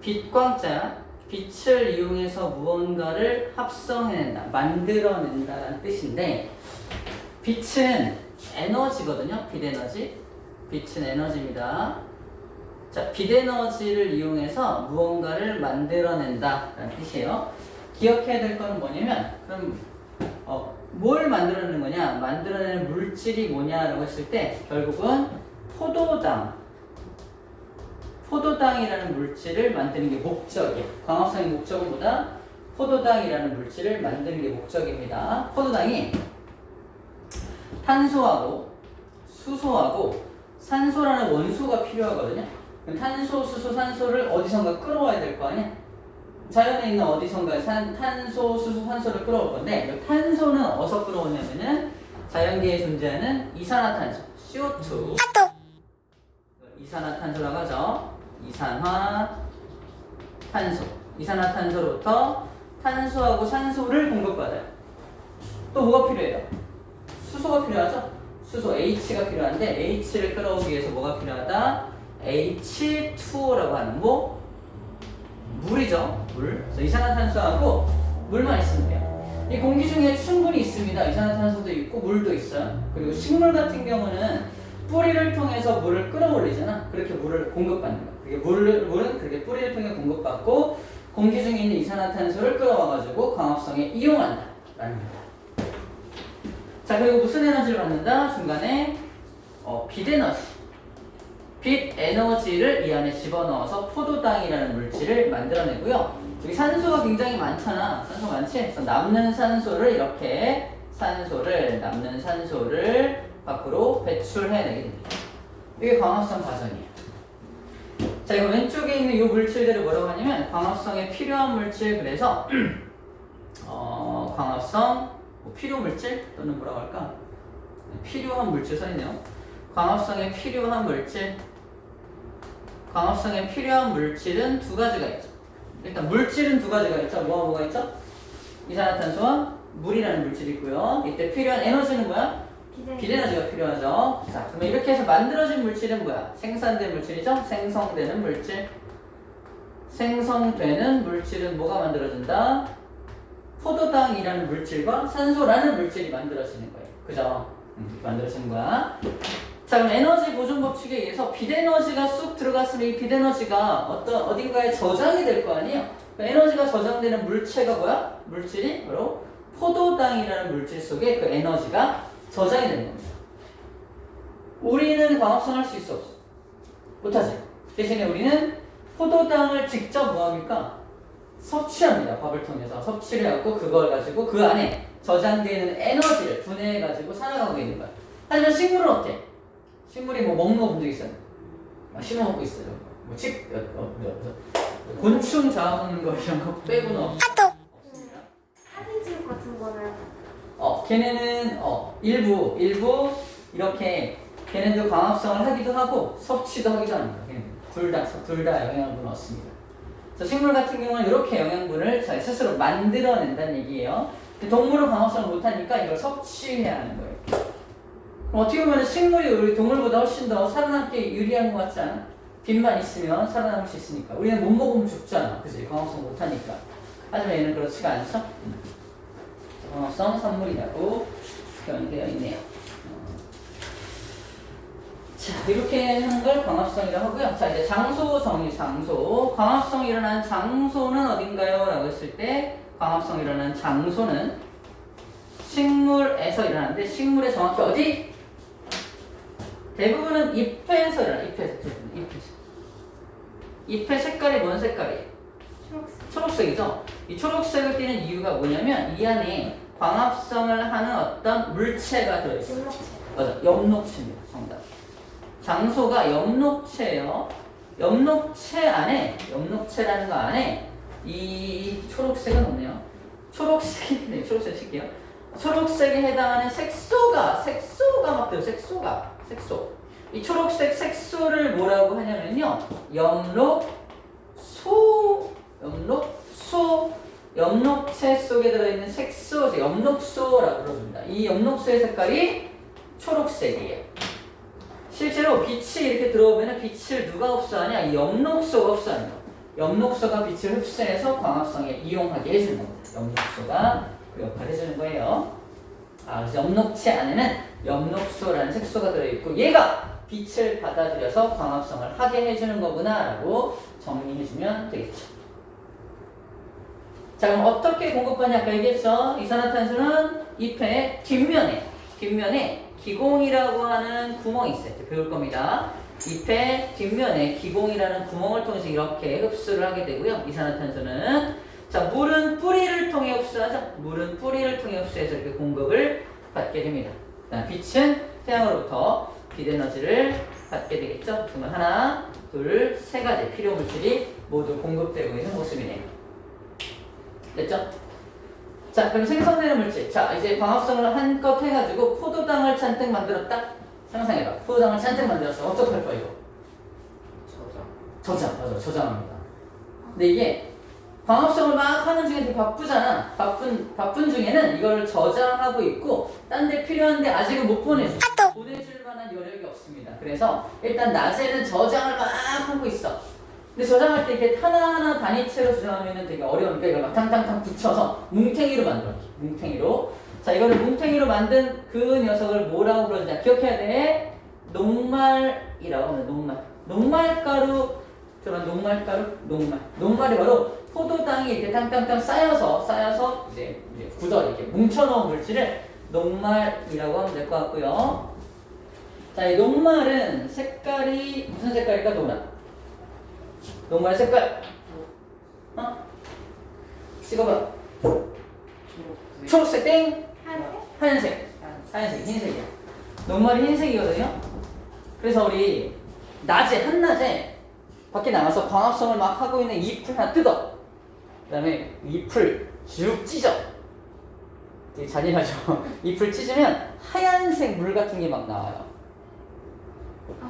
빛광자 빛을 이용해서 무언가를 합성해낸다, 만들어낸다라는 뜻인데 빛은 에너지거든요. 빛 에너지. 빛은 에너지입니다. 자, 빛 에너지를 이용해서 무언가를 만들어낸다라는 뜻이에요. 기억해야 될 거는 뭐냐면 그럼 어, 뭘 만들어내는 거냐? 만들어내는 물질이 뭐냐라고 했을 때 결국은 포도당 포도당이라는 물질을 만드는 게 목적이에요. 광합성의 목적은 뭐다? 포도당이라는 물질을 만드는 게 목적입니다. 포도당이 탄소하고 수소하고 산소라는 원소가 필요하거든요. 탄소, 수소, 산소를 어디선가 끌어와야 될 거 아니야? 자연에 있는 어디선가 산, 탄소, 수소, 산소를 끌어올 건데 이 탄소는 어디서 끌어오냐면은 자연계에 존재하는 이산화탄소, CO2 이산화탄소라고 하죠. 이산화 탄소. 이산화탄소로부터 탄소하고 산소를 공급받아요. 또 뭐가 필요해요? 수소가 필요하죠? 수소 H가 필요한데 H를 끌어오기 위해서 뭐가 필요하다? H2O라고 하는 뭐? 물이죠. 물. 그래서 이산화탄소하고 물만 있으면 돼요. 이 공기 중에 충분히 있습니다. 이산화탄소도 있고 물도 있어요. 그리고 식물 같은 경우는 뿌리를 통해서 물을 끌어올리잖아. 그렇게 물을 공급받는 거야. 물, 물은 그렇게 뿌리를 통해 공급받고 공기 중에 있는 이산화탄소를 끌어와가지고 광합성에 이용한다. 라는 거다. 자, 그리고 무슨 에너지를 받는다? 중간에 어, 빛 에너지. 빛 에너지를 이 안에 집어넣어서 포도당이라는 물질을 만들어내고요. 여기 산소가 굉장히 많잖아. 산소 많지? 그래서 남는 산소를 이렇게 산소를 남는 산소를 밖으로 배출해내게 됩니다. 이게 광합성 과정이에요. 자, 이거 왼쪽에 있는 이 물질들을 뭐라고 하냐면 광합성에 필요한 물질 그래서 어, 광합성 뭐 필요 물질 또는 뭐라고 할까? 필요한 물질 써 있네요. 광합성에 필요한 물질 광합성에 필요한 물질은 두 가지가 있죠. 일단 물질은 두 가지가 있죠. 뭐가 뭐가 있죠? 이산화탄소와 물이라는 물질이 있고요. 이때 필요한 에너지는 뭐야? 빛 에너지가 필요하죠. 자, 그러면 이렇게 해서 만들어진 물질은 뭐야? 생산된 물질이죠? 생성되는 물질. 생성되는 물질은 뭐가 만들어진다? 포도당이라는 물질과 산소라는 물질이 만들어지는 거예요. 그죠? 음, 만들어지는 거야. 자, 그럼 에너지 보존 법칙에 의해서 빛 에너지가 쑥 들어갔으면 이빛 에너지가 어떤 어딘가에 저장이 될 거 아니에요? 그 에너지가 저장되는 물체가 뭐야? 물질이 바로 포도당이라는 물질 속에 그 에너지가 저장이 되는 겁니다. 우리는 광합성 할 수 있어 없어? 못하지. 대신에 우리는 포도당을 직접 뭐합니까? 섭취합니다. 밥을 통해서 섭취를 해갖고 그걸 가지고 그 안에 저장되어 있는 에너지를 분해해가지고 살아가고 있는 거야. 하지만 식물은 어때? 식물이 뭐 먹는 거 본 적 있어요? 막 씹어 먹고 있어요. 뭐 칩, 어, 어, 어, 어. 곤충 잡아먹는 거 이런 거 빼고는 없- 없습니다. 사진집 같은 거는 어, 걔네는 어, 일부 일부 이렇게 걔네도 광합성을 하기도 하고 섭취도 하기도 합니다. 둘다 둘 다 영양분을 얻습니다. 그래서 식물 같은 경우는 이렇게 영양분을 자기 스스로 만들어낸다는 얘기예요. 동물은 광합성을 못하니까 이걸 섭취해야 하는 거예요. 그럼 어떻게 보면 식물이 우리 동물보다 훨씬 더 살아남기 유리한 것 같지 않아? 빛만 있으면 살아남을 수 있으니까. 우리는 못 먹으면 죽잖아. 그지? 광합성 못하니까. 하지만 얘는 그렇지가 않죠? 음. 광합성 산물이라고 표현되어 있네요. 어. 자, 이렇게 하는 걸 광합성이라고 하고요. 자, 이제 장소 정의, 장소. 광합성 일어난 장소는 어딘가요? 라고 했을 때, 광합성 일어난 장소는 식물에서 일어나는데, 식물의 정확히 어디? 대부분은 잎에서 일어나, 잎에서. 잎에서. 잎의 색깔이 뭔 색깔이에요? 초록색 초록색이죠? 이 초록색을 띠는 이유가 뭐냐면, 이 안에 광합성을 하는 어떤 물체가 들어있어요. 맞아. 엽록체입니다. 정답. 장소가 엽록체예요. 엽록체 안에 엽록체라는 거 안에 이 초록색은 없네요. 초록색 네 초록색 칠게요. 초록색에 해당하는 색소가 색소가 막 들어 색소가 색소. 이 초록색 색소를 뭐라고 하냐면요. 엽록 소 엽록소 엽록체 속에 들어있는 색소 엽록소라고 불러줍니다. 이 엽록소의 색깔이 초록색이에요. 실제로 빛이 이렇게 들어오면 빛을 누가 흡수하냐? 이 엽록소가 흡수하는 거. 엽록소가 빛을 흡수해서 광합성에 이용하게 해주는 겁니다. 엽록소가 그 역할을 해주는 거예요. 아, 그래서 엽록체 안에는 엽록소라는 색소가 들어있고 얘가 빛을 받아들여서 광합성을 하게 해주는 거구나라고 정리해주면 되겠죠. 자 그럼 어떻게 공급받냐 아까 얘기했죠. 이산화탄소는 잎의 뒷면에 뒷면에 기공이라고 하는 구멍이 있어요. 배울 겁니다. 잎의 뒷면에 기공이라는 구멍을 통해서 이렇게 흡수를 하게 되고요. 이산화탄소는 자 물은 뿌리를 통해 흡수하죠. 물은 뿌리를 통해 흡수해서 이렇게 공급을 받게 됩니다. 빛은 태양으로부터 빛 에너지를 받게 되겠죠. 그러면 하나, 둘, 세 가지 필요 물질이 모두 공급되고 있는 모습이네요. 됐죠? 자, 그럼 생성되는 물질. 자, 이제 광합성을 한껏 해가지고 포도당을 잔뜩 만들었다? 상상해봐. 포도당을 잔뜩 만들었어. 어떡할 거야, 이거? 저장. 맞아, 저장합니다. 근데 이게 광합성을 막 하는 중에 되게 바쁘잖아. 바쁜, 바쁜 중에는 이걸 저장하고 있고, 딴 데 필요한데 아직은 못 보내줘. 보내줄 만한 여력이 없습니다. 그래서 일단 낮에는 저장을 막 하고 있어. 근데 저장할 때 이렇게 하나하나 단위체로 저장하면 되게 어려우니까 이걸 막 탕탕탕 붙여서 뭉탱이로 만들어. 뭉탱이로. 자, 이거를 뭉탱이로 만든 그 녀석을 뭐라고 그러냐. 기억해야 돼. 녹말이라고 합니다. 녹말. 녹말가루, 들어 녹말가루? 녹말. 녹말이 바로 포도당이 이렇게 탕탕탕 쌓여서, 쌓여서 이제, 이제 굳어 이렇게 뭉쳐놓은 물질을 녹말이라고 하면 될 것 같고요. 자, 이 녹말은 색깔이 무슨 색깔일까, 도훈아? 녹말 색깔. 어? 찍어봐. 초록색 땡. 하얀색? 하얀색. 하얀색, 흰색이야. 녹말이 흰색이거든요. 그래서 우리 낮에 한낮에 밖에 나가서 광합성을 막 하고 있는 잎을 하나 뜯어. 그 다음에 잎을 쭉 찢어. 되게 잔인하죠. 잎을 찢으면 하얀색 물 같은 게 막 나와요.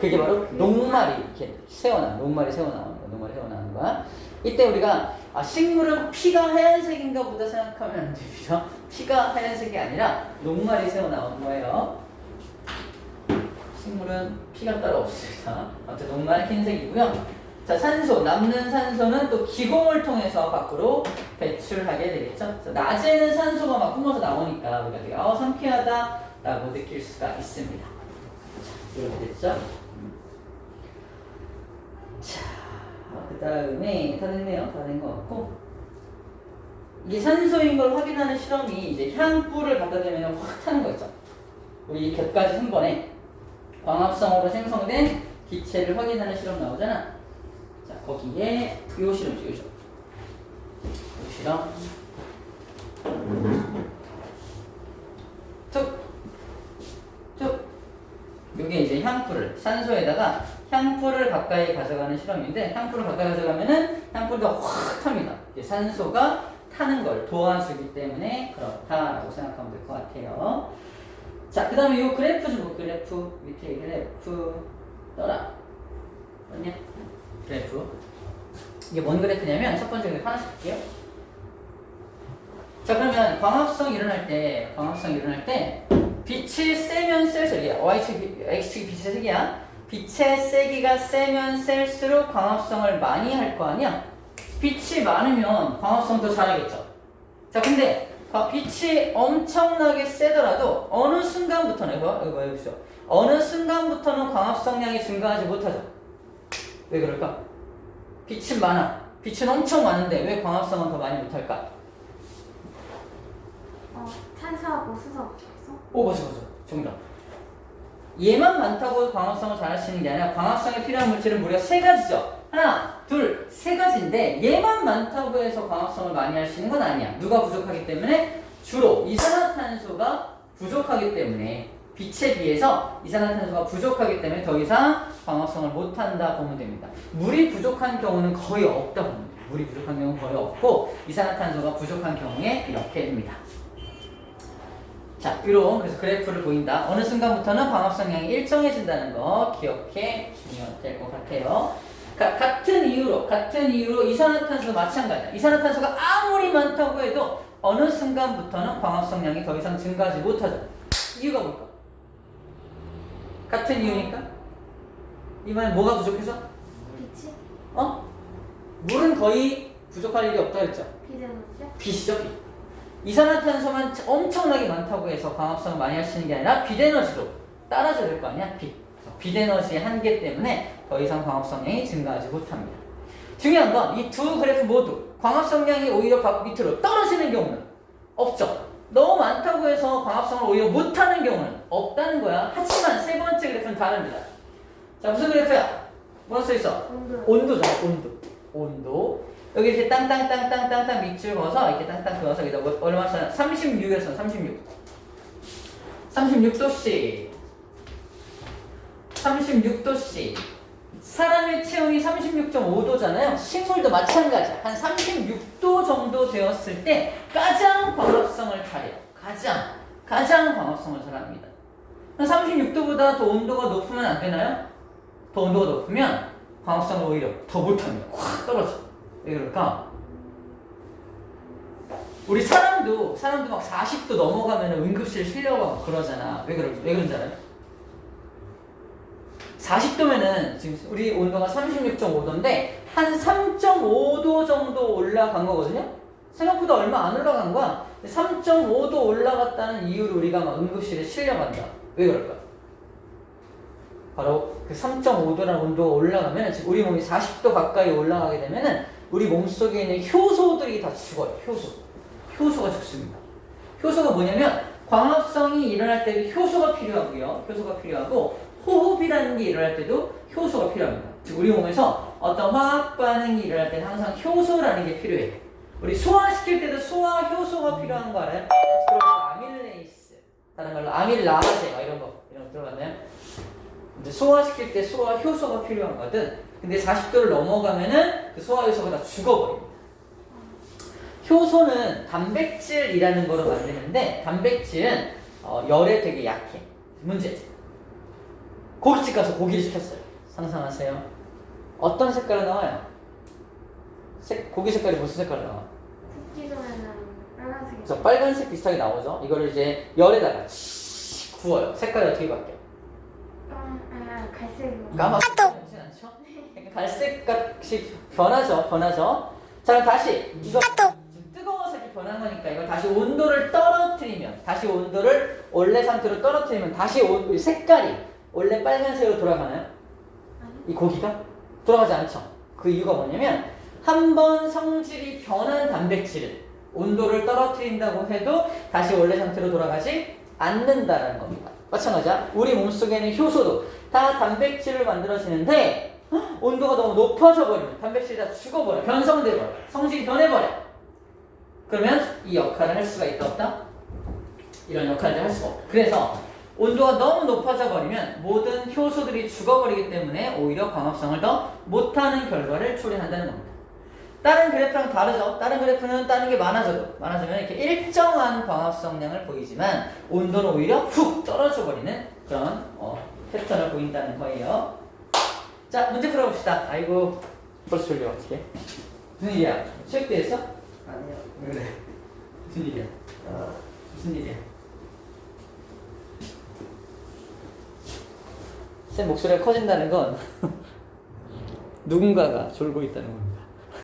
그게 바로 녹말이 이렇게 새어나 녹말이 새어나 녹말이 새어나오는 거야. 이때 우리가 아, 식물은 피가 하얀색인가 보다 생각하면 안 됩니다. 피가 하얀색이 아니라 녹말이 새어나오는 거예요. 식물은 피가 따로 없습니다. 아무튼 녹말은 흰색이고요. 자, 산소, 남는 산소는 또 기공을 통해서 밖으로 배출하게 되겠죠. 낮에는 산소가 막 뿜어서 나오니까 우리가 되게 아, 상쾌하다 라고 느낄 수가 있습니다. 자, 이렇게 됐죠? 자, 그 다음에 다 됐네요. 다 된 것 같고. 이게 산소인 걸 확인하는 실험이 이제 향불을 갖다 대면 확 타는 거 있죠. 우리 곁까지 한 번에 광합성으로 생성된 기체를 확인하는 실험 나오잖아. 자, 거기에 요 실험이죠, 요 실험. 요 실험. 툭, 툭. 요게 이제 향풀을 산소에다가 향풀을 가까이 가져가는 실험인데 향풀을 가까이 가져가면은 향풀가 확 탑니다. 산소가 타는 걸 도와주기 때문에 그렇다라고 생각하면 될 것 같아요. 자, 그 다음에 요 그래프 좀 보, 그래프 밑에 그래프 떠라. 맞냐? 그래프. 이게 뭔 그래프냐면 첫 번째 그래프 하나씩 볼게요. 자, 그러면 광합성 일어날 때, 광합성 일어날 때 빛이 세면 셀수록 이게 Y축, X축 빛의 세기야. 빛의 세기가 세면 셀수록 광합성을 많이 할 거 아니야? 빛이 많으면 광합성 더 잘하겠죠. 자, 근데 과- 빛이 엄청나게 세더라도 어느 순간부터는 이거 이거 여기서 어느 순간부터는 광합성량이 증가하지 못하죠. 왜 그럴까? 빛은 많아. 빛은 엄청 많은데 왜 광합성은 더 많이 못할까? 어, 탄수하고 수소. 그래서 오 맞아 맞아 정답 얘만 많다고 광합성을 수 있는 게 아니라 광합성에 필요한 물질은 무려 세 가지죠. 하나 둘 세 가지인데 얘만 많다고 해서 광합성을 많이 할 수 있는 건 아니야. 누가 부족하기 때문에? 주로 이산화탄소가 부족하기 때문에 빛에 비해서 이산화탄소가 부족하기 때문에 더 이상 광합성을 못한다 보면 됩니다. 물이 부족한 경우는 거의 없다 돼요 물이 부족한 경우는 거의 없고 이산화탄소가 부족한 경우에 이렇게 됩니다 자, 이런 그래서 그래프를 보인다. 어느 순간부터는 광합성량이 일정해진다는 거 기억해 주시면 될 것 같아요. 가- 같은 이유로 같은 이유로 이산화탄소 마찬가지야. 이산화탄소가 아무리 많다고 해도 어느 순간부터는 광합 성량이 더 이상 증가하지 못하죠. 이유가 뭘까? 같은 이유니까? 이 말은 뭐가 부족해서? 빛이? 어? 물은 거의 부족할 일이 없다 그랬죠. 비대너지요? 빛이죠, 빛. 이산화탄소만 엄청나게 많다고 해서 광합성을 많이 할수 있는 게 아니라 빛에너지도 따라줘야 될 거 아니야, 빛. 빛에너지의 한계 때문에 더 이상 광합성량이 증가하지 못합니다. 중요한 건 이 두 그래프 모두 광합성량이 오히려 밖 밑으로 떨어지는 경우는 없죠. 너무 많다고 해서 광합성을 오히려 못하는 경우는 없다는 거야. 하지만 세 번째 그래프는 다릅니다. 자, 무슨 그래프야? 뭐라 써 있어? 온도. 온도잖아, 온도. 온도. 여기 이렇게 땅땅땅땅땅땅 밑줄 그어서 이렇게 땅땅 그어서 여기다 뭐- 얼마 써? 36이었어, 36. 36도씨. 36도씨. 사람의 체온이 36.5도잖아요. 식물도 마찬가지야. 한 36도 정도 되었을 때 가장 광합성을 잘해요. 가장, 가장 광합성을 잘합니다. 36도보다 더 온도가 높으면 안 되나요? 더 온도가 높으면 광합성을 오히려 더 못합니다. 확 떨어져. 왜 그럴까? 우리 사람도 사람도 막 40도 넘어가면 응급실 실려가고 그러잖아. 왜 그러 왜 그런지 알아요? 40도면은 지금 우리 온도가 36.5도인데 한 3.5도 정도 올라간 거거든요. 생각보다 얼마 안 올라간 거야. 3.5도 올라갔다는 이유로 우리가 막 응급실에 실려간다. 왜 그럴까? 바로 그 3.5도라는 온도가 올라가면 지금 우리 몸이 40도 가까이 올라가게 되면은 우리 몸 속에 있는 효소들이 다 죽어요. 효소. 효소가 죽습니다. 효소가 뭐냐면 광합성이 일어날 때도 효소가 필요하고요. 효소가 필요하고 호흡이라는 게 일어날 때도 효소가 필요합니다. 즉 우리 몸에서 어떤 화학 반응이 일어날 때는 항상 효소라는 게 필요해요. 우리 소화시킬 때도 소화 효소가 필요한 거 알아요? 다른 말로 아밀라제 막 이런 거 이런 거 들어봤나요? 이제 소화시킬 때 소화 효소가 필요한 거든. 근데 40도를 넘어가면은 그 소화 효소가 다 죽어버립니다. 효소는 단백질이라는 거로 만드는데 단백질은 어, 열에 되게 약해. 문제. 고깃집 가서 고기를 시켰어요. 상상하세요. 어떤 색깔로 나와요? 색, 고기 색깔이 무슨 색깔로 나와? 굽기 전에는 빨간색이. 그래서 빨간색 비슷하게 나오죠. 이거를 이제 열에다가 구워요. 색깔이 어떻게 바뀌어? 깜, 아, 갈색으로. 까맣지 않죠? 갈색같이 변하죠, 변하죠. 자, 그럼 다시 이거 지금 뜨거워서 이렇게 변한 거니까 이걸 다시 온도를 떨어뜨리면, 다시 온도를 원래 상태로 떨어뜨리면 다시 온, 색깔이 원래 빨간색으로 돌아가나요? 이 고기가 돌아가지 않죠. 그 이유가 뭐냐면 한 번 성질이 변한 단백질은 온도를 떨어뜨린다고 해도 다시 원래 상태로 돌아가지 않는다라는 겁니다. 마찬가지야. 우리 몸속에는 효소도 다 단백질을 만들어지는데 헉, 온도가 너무 높아져 버리면 단백질이 다 죽어버려, 변성돼 버려, 성질이 변해버려. 그러면 이 역할을 할 수가 있다 없다? 이런 역할을 할 수가 없다. 그래서 온도가 너무 높아져 버리면 모든 효소들이 죽어버리기 때문에 오히려 광합성을 더 못하는 결과를 초래한다는 겁니다. 다른 그래프랑 다르죠. 다른 그래프는 다른 게 많아져도 많아지면 이렇게 일정한 광합성량을 보이지만 온도는 오히려 훅 떨어져 버리는 그런 어, 패턴을 보인다는 거예요. 자 문제 풀어봅시다. 아이고 벌써 졸려 어떻게? 무슨 일이야? 체육대 했어? 아니요. 왜 그래? 무슨 일이야? 어, 무슨 일이야? 쌤 목소리가 커진다는 건 누군가가 졸고 있다는 겁니다.